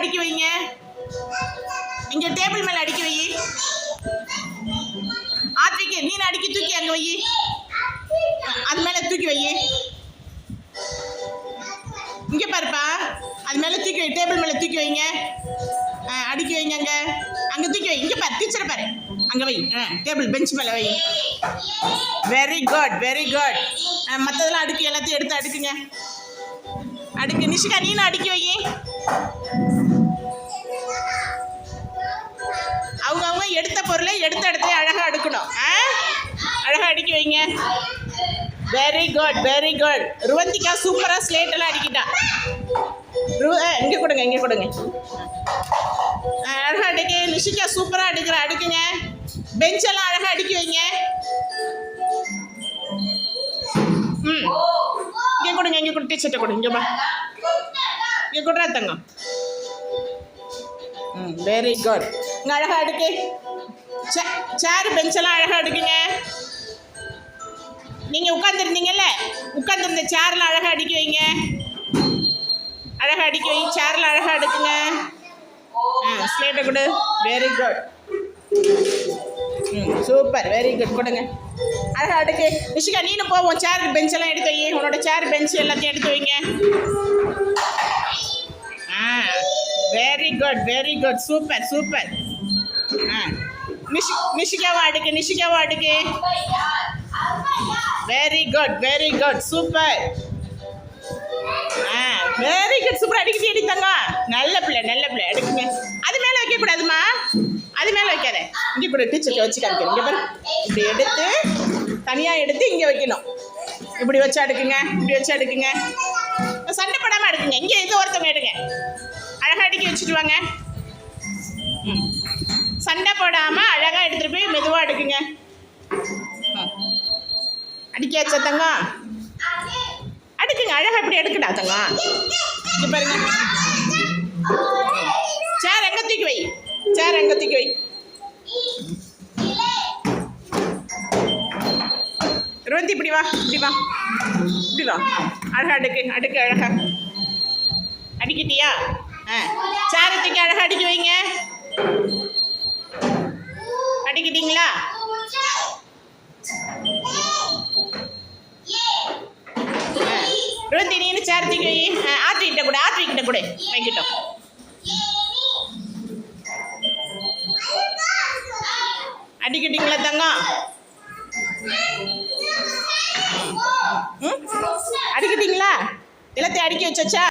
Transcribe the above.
அடுக்கி வைங்க. இங்க டேபிள் மேல அடுக்கி வை. ஆத்விக்கு நீ அடுக்கி தூக்கி அங்க வை. அது மேல தூக்கி வை. இங்க பாருப்பா. அது மேல தூக்கி வை. டேபிள் மேல தூக்கி வைங்க. ஆ, அடுக்கி வைங்க அங்க. அங்க தூக்கி வை. இங்க பாரு டீச்சரை பாரு. அங்க வை. டேபிள் பெஞ்ச் மேல வை. வெரி குட் வெரி குட் மற்றதெல்லாம் அடுக்கி எல்லாத்தையும் எடுத்து அடுக்குங்க. அடுக்கு நிஷிகா நீனும் அடுக்கி வை? அவங்க அவங்க எடுத்த பொருளை எடுத்த இடத்துல அழகாக அடுக்கணும். ஆ? அழகாக அடுக்கி வைங்க. Very good very good Ruvanthika சூப்பராக ஸ்லேட்டெல்லாம் அடிக்கிட்டா. ரு இங்கே கொடுங்க இங்கே கொடுங்க. அழகாக அடிக்க நிஷிகா சூப்பராக அடிக்கிற அடுக்குங்க. பெஞ்செல்லாம் அழகாக அடுக்கி வைங்க. ம். இங்கே கொடுங்க இங்கே கொடு டீச்சர்கிட்ட கொடுங்க இங்கே பா இங்கே கொடுறா தங்கம். ம் வெரி குட் இங்கே அழகாக அடுக்கு சேர் பெஞ்செல்லாம் அழகாக அடுக்குங்க நீங்கள் உட்காந்துருந்தீங்கல்ல உட்காந்துருந்த சேர்ல அழகாக அடுக்கி வைங்க. அழகாக அடுக்கி வை சேர்ல அழகாக அடுக்குங்க ஆ ஸ்லேட்டை கொடு. வெரி குட் ம் சூப்பர் வெரி குட் கொடுங்க. அழகாக அடுக்கு நிஷிகா நீனும் போவோம் சேர் பெஞ்செல்லாம் எடுத்து வை. உன்னோட சேர் பெஞ்ச் எல்லாத்தையும் எடுத்து வைங்க. Good very good super super ஆ நிஷி நிஷிகாவா அடுக்கு நிஷிகாவா அடுக்கு very good very good super ஆ வெரி குட் சூப்பர் அடிக்கடி அடி நல்ல பிள்ளை நல்ல பிள்ளை. அடுக்குங்க அது மேலே வைக்கக்கூடாதுமா? அது மேலே வைக்காத. இங்கே கூட டீச்சர்கிட்ட வச்சு காமிக்கிறேன். இங்கே பாரு. இப்படி எடுத்து தனியாக எடுத்து இங்கே வைக்கணும். இப்படி வச்சு அடுக்குங்க இப்படி வச்சு அடுக்குங்க. சண்டை போடாமல் அடுக்குங்க. இங்கே இது ஒருத்தவங்க எடுங்க. அழகாக அடுக்கி வச்சுட்டு வாங்க. ம். சண்டை போடாமல் அழகாக எடுத்துகிட்டு போய் மெதுவாக எடுக்குங்க ம். அடிக்காச்சா தங்கம்? அடுக்குங்க அழகாக இப்படி எடுக்கடா தங்கம்? இங்கே பாருங்க. சேர் எங்கே தூக்கி வை. சேர் எங்கே தூக்கி வை. ருவந்தி இப்படி வா இப்படி வா. இப்படி வா. அழகா அடுக்கு அடுக்கு அழகா. அடிக்கிட்டியா? சேரை தூக்கி அழகாக அடிக்க வைங்க. அடிக்கிட்டீங்களா? ஆ. ருவந்தி சேர் தூக்கி வை. ஆ, ஆத்விக்கிட்ட கூட ஆத்விக்கிட்ட கூட. வைக்கிட்டோம். அடிக்கிட்டீங்களா தங்கம்? ம்? அடிக்கிட்டீங்களா? எல்லாத்தையும் அடிக்க வச்சாச்சா?